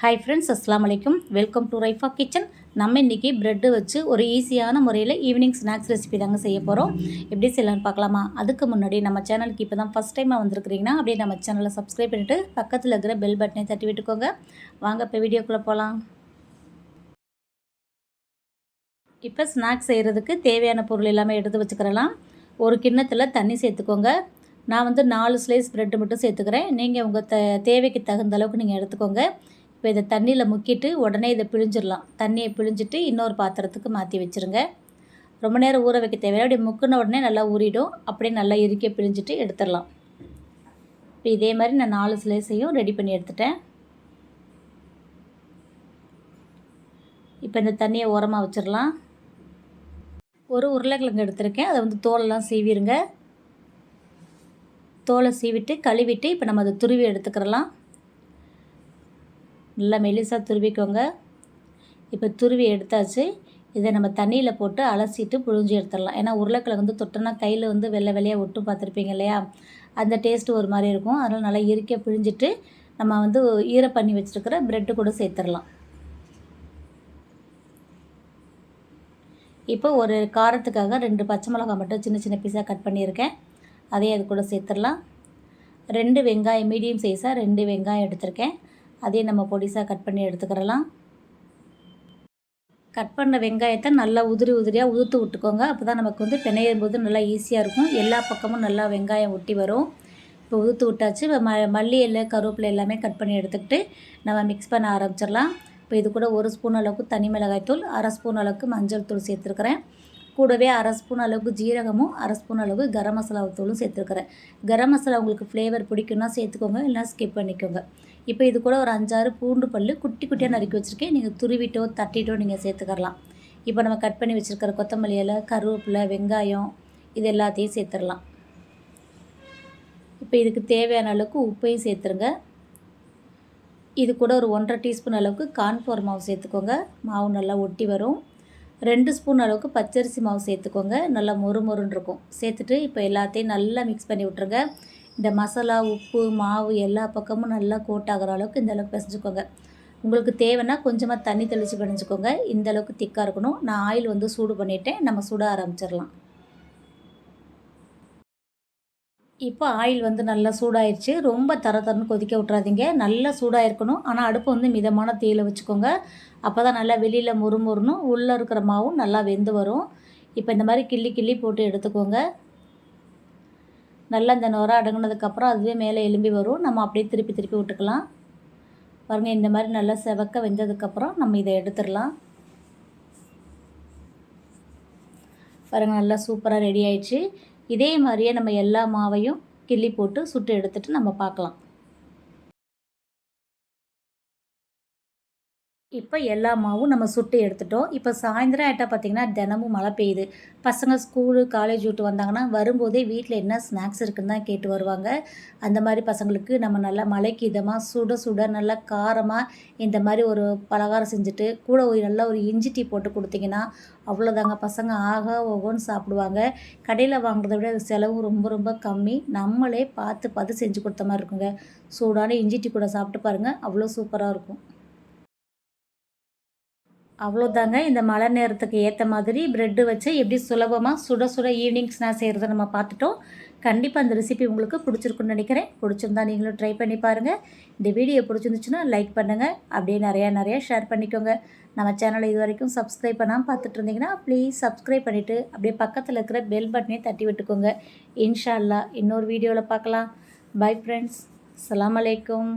Hi friends அஸ்லாம் வலைக்கும் welcome to Raifa kitchen நம்ம இன்றைக்கி ப்ரெட்டு வச்சு ஒரு ஈஸியான முறையில் ஈவினிங் ஸ்நாக்ஸ் ரெசிபி தாங்க செய்ய போகிறோம் எப்படி செய்யலாம்னு பார்க்கலாமா? அதுக்கு முன்னாடி நம்ம சேனலுக்கு இப்போ தான் ஃபஸ்ட் டைமாக வந்திருக்கிறீங்கன்னா அப்படியே நம்ம சேனலை சப்ஸ்கிரைப் பண்ணிவிட்டு பக்கத்தில் இருக்கிற பெல் பட்டனை தட்டி விட்டுக்கோங்க. வாங்க இப்போ வீடியோக்குள்ளே போகலாம் இப்போ ஸ்நாக்ஸ் செய்கிறதுக்கு தேவையான பொருள் எல்லாமே எடுத்து வச்சுக்கிறலாம். ஒரு கிண்ணத்தில் தண்ணி சேர்த்துக்கோங்க. நான் வந்து நாலு ஸ்லைஸ் ப்ரெட்டு மட்டும் சேர்த்துக்கிறேன். நீங்கள் உங்கள் த தேவைக்கு தகுந்த அளவுக்கு நீங்கள் எடுத்துக்கோங்க. இப்போ இதை தண்ணியில் முக்கிட்டு உடனே இதை பிழிஞ்சிடலாம். தண்ணியை பிழிஞ்சிட்டு இன்னொரு பாத்திரத்துக்கு மாற்றி வச்சுருங்க. ரொம்ப நேரம் ஊற வைக்க தேவையில்லை. அப்படி முக்குன உடனே நல்லா ஊறிடும். அப்படியே நல்லா இறுக்கிய பிழிஞ்சிட்டு எடுத்துடலாம். இப்போ இதே மாதிரி நான் நாலு ஸ்லைஸையும் ரெடி பண்ணி எடுத்துட்டேன். இப்போ இந்த தண்ணியை உரமாக வச்சிடலாம். ஒரு உருளைக்கிழங்கு எடுத்திருக்கேன். அதை வந்து தோலெல்லாம் சீவிடுங்க தோலை சீவிட்டு கழுவிட்டு இப்போ நம்ம அதை துருவி எடுத்துக்கிறலாம். நல்லா மெலிசாக துருவிக்கோங்க. இப்போ துருவி எடுத்தாச்சு. இதை நம்ம தண்ணியில் போட்டு அலசிட்டு புழிஞ்சு எடுத்துடலாம். ஏன்னா உருளைக்கிழங்கு வந்து தொட்டோன்னா கையில் வந்து வெள்ளை வெள்ளையாக ஒட்டு பார்த்துருப்பீங்க இல்லையா? அந்த டேஸ்ட்டு ஒரு மாதிரி இருக்கும். அதனால் நல்லா இறுக்கிய பிழிஞ்சிட்டு நம்ம வந்து ஈர பண்ணி வச்சுருக்கிற ப்ரெட்டு கூட சேர்த்துடலாம். இப்போ ஒரு காரத்துக்காக ரெண்டு பச்சை மிளகாய் மட்டும் சின்ன சின்ன பீஸாக கட் பண்ணியிருக்கேன். அதையும் அது கூட சேர்த்துடலாம். ரெண்டு வெங்காயம் மீடியம் சைஸாக ரெண்டு வெங்காயம் எடுத்திருக்கேன். அதையும் நம்ம பொடிசாக கட் பண்ணி எடுத்துக்கிறலாம். கட் பண்ண வெங்காயத்தை நல்லா உதிரி உதிரியாக உதுத்து விட்டுக்கோங்க. அப்போ தான் நமக்கு வந்து பிணையும் போது நல்லா ஈஸியாக இருக்கும். எல்லா பக்கமும் நல்லா வெங்காயம் ஒட்டி வரும். இப்போ உதுத்து விட்டாச்சு. ம மல்லி இலை கருவேப்பிலை எல்லாமே கட் பண்ணி எடுத்துக்கிட்டு நம்ம மிக்ஸ் பண்ண ஆரம்பிச்சிடலாம். இப்போ இது கூட ஒரு ஸ்பூன் அளவுக்கு தனி மிளகாய் தூள் அரை ஸ்பூன் அளவுக்கு மஞ்சள் தூள் சேர்த்துருக்குறேன். கூடவே அரை ஸ்பூன் அளவுக்கு ஜீரகமும் அரை ஸ்பூன் அளவுக்கு கரம் மசாலா தூளும் சேர்த்துருக்குறேன் கரம் மசாலா உங்களுக்கு ஃப்ளேவர் பிடிக்குன்னா சேர்த்துக்கோங்க இல்லைனா ஸ்கிப் பண்ணிக்கோங்க. இப்போ இது கூட ஒரு அஞ்சாறு பூண்டு பல் குட்டி குட்டியாக நறுக்கி வச்சுருக்கேன். நீங்கள் துருவிட்டோ தட்டிட்டோ நீங்கள் சேர்த்துக்கரலாம் இப்போ நம்ம கட் பண்ணி வச்சுருக்கிற கொத்தமல்லி இலை கருவேப்பிலை வெங்காயம் இது எல்லாத்தையும் சேர்த்துடலாம். இப்போ இதுக்கு தேவையான அளவுக்கு உப்பையும் சேர்த்துருங்க. இது கூட ஒரு ஒன்றரை டீஸ்பூன் அளவுக்கு கான்ஃபோர் மாவு சேர்த்துக்கோங்க. மாவு நல்லா ஒட்டி வரும். ரெண்டு ஸ்பூன் அளவுக்கு பச்சரிசி மாவு சேர்த்துக்கோங்க. நல்லா மொறு மொறுன்னு இருக்கும். சேர்த்துட்டு இப்போ எல்லாத்தையும் நல்லா மிக்ஸ் பண்ணி விட்ருங்க இந்த மசாலா உப்பு மாவு எல்லா பக்கமும் நல்லா கோட் ஆகிற அளவுக்கு இந்த அளவுக்கு பிசைஞ்சுக்கோங்க. உங்களுக்கு தேவைன்னா கொஞ்சமாக தண்ணி தெளித்து பிணைஞ்சிக்கோங்க இந்த அளவுக்கு திக்காக இருக்கணும். நான் ஆயில் வந்து சூடு பண்ணிவிட்டேன் நம்ம சுட ஆரம்பிச்சிடலாம். இப்போ ஆயில் வந்து நல்லா சூடாயிருச்சு. ரொம்ப தர தரன்னு கொதிக்க விட்றாதீங்க. நல்லா சூடாக இருக்கணும் ஆனால் அடுப்பு வந்து மிதமான தீயில் வச்சுக்கோங்க. அப்போ தான் நல்லா வெளியில் முறுமுறுணும் உள்ளே இருக்கிற மாவும் நல்லா வெந்து வரும். இப்போ இந்த மாதிரி கிள்ளி கிள்ளி போட்டு எடுத்துக்கோங்க. நல்லா இந்த நுர அடங்கினதுக்கப்புறம் அதுவே மேலே எலும்பி வரும். நம்ம அப்படியே திருப்பி திருப்பி விட்டுக்கலாம். பாருங்கள் இந்த மாதிரி நல்லா செவக்க வெந்ததுக்கப்புறம் நம்ம இதை எடுத்துடலாம். பாருங்கள் நல்லா சூப்பராக ரெடி ஆயிடுச்சு. இதே மாதிரியே நம்ம எல்லா மாவையும் கிள்ளி போட்டு சுட்டு எடுத்துகிட்டு நம்ம பார்க்கலாம். இப்போ எல்லா மாவும் நம்ம சுட்டு எடுத்துட்டோம். இப்போ சாயந்தரம் ஆகிட்டால் பார்த்திங்கன்னா தினமும் மழை பெய்யுது. பசங்க ஸ்கூலு காலேஜ் விட்டு வந்தாங்கன்னா வரும்போதே வீட்டில் என்ன ஸ்நாக்ஸ் இருக்குன்னு தான் கேட்டு வருவாங்க. அந்த மாதிரி பசங்களுக்கு நம்ம நல்லா மலைக்கு இதமாக சுட சுட நல்லா காரமாக இந்த மாதிரி ஒரு பலகாரம் செஞ்சுட்டு கூட ஒரு நல்லா ஒரு இஞ்சி டீ போட்டு கொடுத்தீங்கன்னா அவ்வளோதாங்க பசங்க ஆக ஓகோன்னு சாப்பிடுவாங்க. கடையில் வாங்குறத விட அது செலவும் ரொம்ப ரொம்ப கம்மி. நம்மளே பார்த்து பார்த்து செஞ்சு கொடுத்த மாதிரி இருக்குங்க. சூடான இஞ்சி டீ கூட சாப்பிட்டு பாருங்கள் அவ்வளோ சூப்பராக இருக்கும். அவ்வளோதாங்க இந்த மழை நேரத்துக்கு ஏற்ற மாதிரி ப்ரெட்டு வச்சு எப்படி சுலபமாக சுட சுட ஈவினிங் ஸ்நாக்ஸ் செய்கிறத நம்ம பார்த்துட்டோம். கண்டிப்பாக அந்த ரெசிபி உங்களுக்கு பிடிச்சிருக்குன்னு நினைக்கிறேன். பிடிச்சிருந்தா நீங்களும் ட்ரை பண்ணி பாருங்கள் இந்த வீடியோ பிடிச்சிருந்துச்சுன்னா லைக் பண்ணுங்கள் அப்படியே நிறையா நிறையா ஷேர் பண்ணிக்கோங்க. நம்ம சேனலை இது வரைக்கும் சப்ஸ்கிரைப் பண்ணாமல் பார்த்துட்டு இருந்தீங்கன்னா ப்ளீஸ் சப்ஸ்கிரைப் பண்ணிவிட்டு அப்படியே பக்கத்தில் இருக்கிற பெல் பட்டனே தட்டி விட்டுக்கோங்க. இன்ஷா அல்லா இன்னொரு வீடியோவில் பார்க்கலாம். பை ஃப்ரெண்ட்ஸ் அலாம் அலைக்கும்